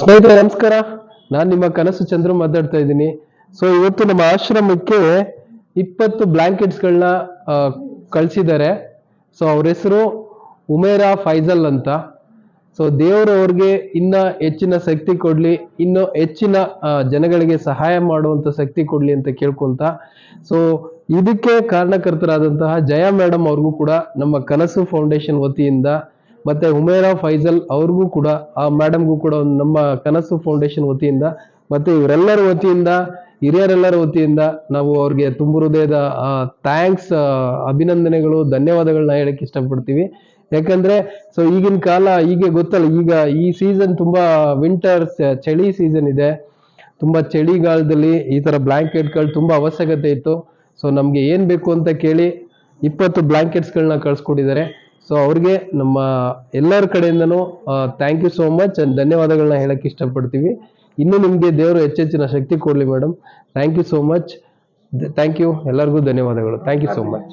ಸ್ನೇಹಿತರೆ, ನಮಸ್ಕಾರ. ನಾನು ನಿಮ್ಮ ಕನಸು ಚಂದ್ರ ಮಾತಾಡ್ತಾ ಇದ್ದೀನಿ. ಸೊ ಇವತ್ತು ನಮ್ಮ ಆಶ್ರಮಕ್ಕೆ ಇಪ್ಪತ್ತು ಬ್ಲಾಂಕೆಟ್ಸ್ಗಳನ್ನ ಕಳಿಸಿದ್ದಾರೆ. ಸೊ ಅವ್ರ ಹೆಸರು ಉಮೇರಾ ಫೈಜಲ್ ಅಂತ. ಸೊ ದೇವರು ಅವ್ರಿಗೆ ಇನ್ನ ಹೆಚ್ಚಿನ ಶಕ್ತಿ ಕೊಡ್ಲಿ, ಇನ್ನು ಹೆಚ್ಚಿನ ಜನಗಳಿಗೆ ಸಹಾಯ ಮಾಡುವಂತ ಶಕ್ತಿ ಕೊಡ್ಲಿ ಅಂತ ಕೇಳ್ಕೊಂತ ಸೊ ಇದಕ್ಕೆ ಕಾರಣಕರ್ತರಾದಂತಹ ಜಯಾ ಮೇಡಮ್ ಅವ್ರಿಗೂ ಕೂಡ ನಮ್ಮ ಕನಸು ಫೌಂಡೇಶನ್ ವತಿಯಿಂದ ಮತ್ತೆ ಉಮೇರಾ ಫೈಜಲ್ ಅವ್ರಿಗೂ ಕೂಡ, ಆ ಮೇಡಮ್ಗೂ ಕೂಡ ನಮ್ಮ ಕನಸು ಫೌಂಡೇಶನ್ ವತಿಯಿಂದ, ಮತ್ತೆ ಇವರೆಲ್ಲರ ವತಿಯಿಂದ, ಹಿರಿಯರೆಲ್ಲರ ವತಿಯಿಂದ ನಾವು ಅವ್ರಿಗೆ ತುಂಬ ಹೃದಯದ ಥ್ಯಾಂಕ್ಸ್ ಅಭಿನಂದನೆಗಳು, ಧನ್ಯವಾದಗಳನ್ನ ಹೇಳಕ್ಕೆ ಇಷ್ಟಪಡ್ತೀವಿ. ಯಾಕಂದ್ರೆ ಸೊ ಈಗಿನ ಕಾಲ ಹೀಗೆ ಗೊತ್ತಲ್ಲ, ಈಗ ಈ ಸೀಸನ್ ತುಂಬಾ ವಿಂಟರ್ ಚಳಿ ಸೀಸನ್ ಇದೆ. ತುಂಬಾ ಚಳಿಗಾಲದಲ್ಲಿ ಈ ತರ ಬ್ಲಾಂಕೆಟ್ಗಳು ತುಂಬಾ ಅವಶ್ಯಕತೆ ಇತ್ತು. ಸೊ ನಮ್ಗೆ ಏನ್ ಬೇಕು ಅಂತ ಕೇಳಿ ಇಪ್ಪತ್ತು ಬ್ಲಾಂಕೆಟ್ಸ್ಗಳನ್ನ ಕಳ್ಸ್ಕೊಟ್ಟಿದ್ದಾರೆ. ಸೊ ಅವ್ರಿಗೆ ನಮ್ಮ ಎಲ್ಲರ ಕಡೆಯಿಂದನೂ ಥ್ಯಾಂಕ್ ಯು ಸೋ ಮಚ್ ಧನ್ಯವಾದಗಳನ್ನ ಹೇಳಕ್ಕೆ ಇಷ್ಟಪಡ್ತೀವಿ. ಇನ್ನು ನಿಮಗೆ ದೇವರು ಹೆಚ್ಚೆಚ್ಚಿನ ಶಕ್ತಿ ಕೊಡಲಿ madam thank you so much thank you ಎಲ್ಲರಿಗೂ ಧನ್ಯವಾದಗಳು. Thank you so much